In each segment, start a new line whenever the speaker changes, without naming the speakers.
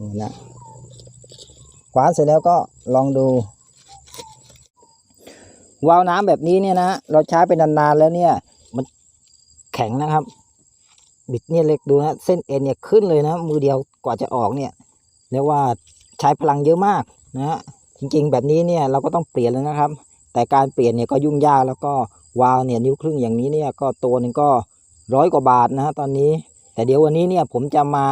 นี่นะขวานเสร็จแล้วก็ลองดู วาล์วน้ำแบบนี้เนี่ยนะเราใช้ไปนานๆแล้วเนี่ย มันแข็งนะครับ บิดเนี่ยเล็กดูนะเส้นเอ็นเนี่ยขึ้นเลยนะมือเดียวกว่าจะออกเนี่ยเรียกว่าใช้พลังเยอะมากนะฮะจริงๆ แบบนี้เนี่ยเราก็ต้องเปลี่ยนแล้วนะครับ แต่การเปลี่ยนเนี่ยก็ยุ่งยากแล้วก็วาล์วเนี่ยนิ้วครึ่งอย่างนี้เนี่ยก็ตัวหนึ่งก็ร้อยกว่าบาทนะฮะตอนนี้ แต่เดี๋ยววันนี้เนี่ยผมจะมา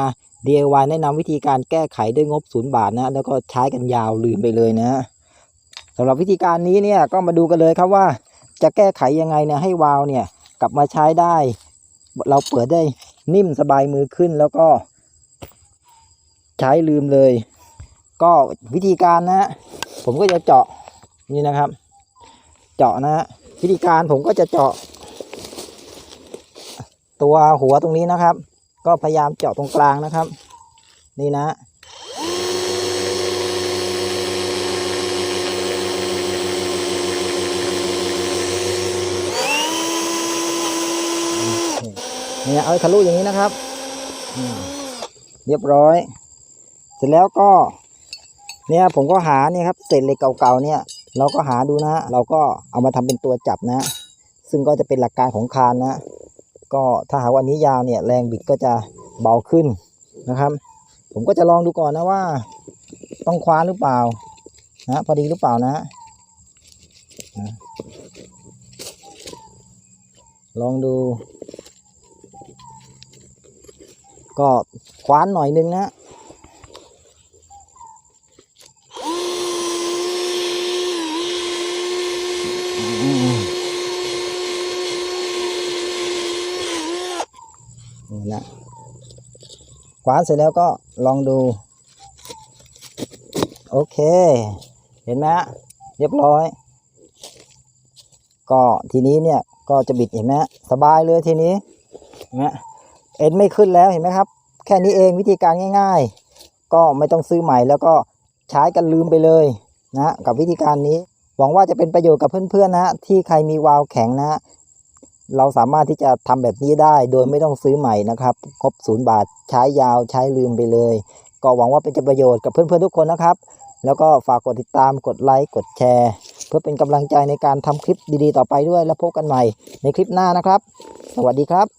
DIY แนะนำวิธีการแก้ไขด้วยงบศูนย์บาทนะแล้วก็ใช้กันยาวลืมไปเลยนะฮะสำหรับวิธีการนี้เนี่ยก็มาดูกันเลยครับว่า จะแก้ไขยังไงเนี่ยให้วาล์วเนี่ยกลับมาใช้ได้ เราเปิดได้นิ่มสบายมือขึ้นแล้วก็ ใช้ลืมเลย ก็วิธีการนะฮะผมก็จะเจาะนี่นะครับ เจาะนะฮะวิธีการผมก็จะเจาะ ตัวหัวตรงนี้นะครับ ก็พยายามเจาะตรงกลางนะครับ นี่นะ เนี่ยเอาให้ทะลุอย่างนี้นะครับ เรียบร้อย เสร็จแล้วก็ เนี่ยผมก็หาเนี่ยครับเศษเหล็กเก่าๆเนี่ย เราก็หาดูนะ เราก็เอามาทำเป็นตัวจับนะ ซึ่งก็จะเป็นหลักการของคานนะ ก็ถ้าหากวันนี้ยาวเนี่ยแรงบิดก็จะเบาขึ้นนะครับ ผมก็จะลองดูก่อนนะว่า ต้องคว้านหรือเปล่านะพอดีหรือเปล่านะนะลองดู ก็คว้านหน่อยนึงนะ นี่นะขวานเสร็จแล้วก็ลองดู โอเค เห็นไหมฮะเรียบร้อย ก็ทีนี้เนี่ยก็จะบิดเห็นไหมสบายเลยทีนี้เห็นไหมเอ็นไม่ขึ้นแล้วเห็นไหมครับ แค่นี้เองวิธีการง่าย ๆ ก็ไม่ต้องซื้อใหม่แล้วก็ใช้กันลืมไปเลยนะกับวิธีการนี้ หวังว่าจะเป็นประโยชน์กับเพื่อนๆนะที่ใครมีวาล์วแข็งนะ เราสามารถที่จะทำแบบนี้ได้ โดยไม่ต้องซื้อใหม่นะครับ ครบศูนย์บาทใช้ยาวใช้ลืมไปเลย ก็หวังว่าเป็นจะประโยชน์กับเพื่อนๆทุกคนนะครับ แล้วก็ฝากกดติดตามกดไลค์กดแชร์ เพื่อเป็นกำลังใจในการทำคลิปดีๆ ต่อไปด้วย แล้วพบกันใหม่ในคลิปหน้านะครับ สวัสดีครับ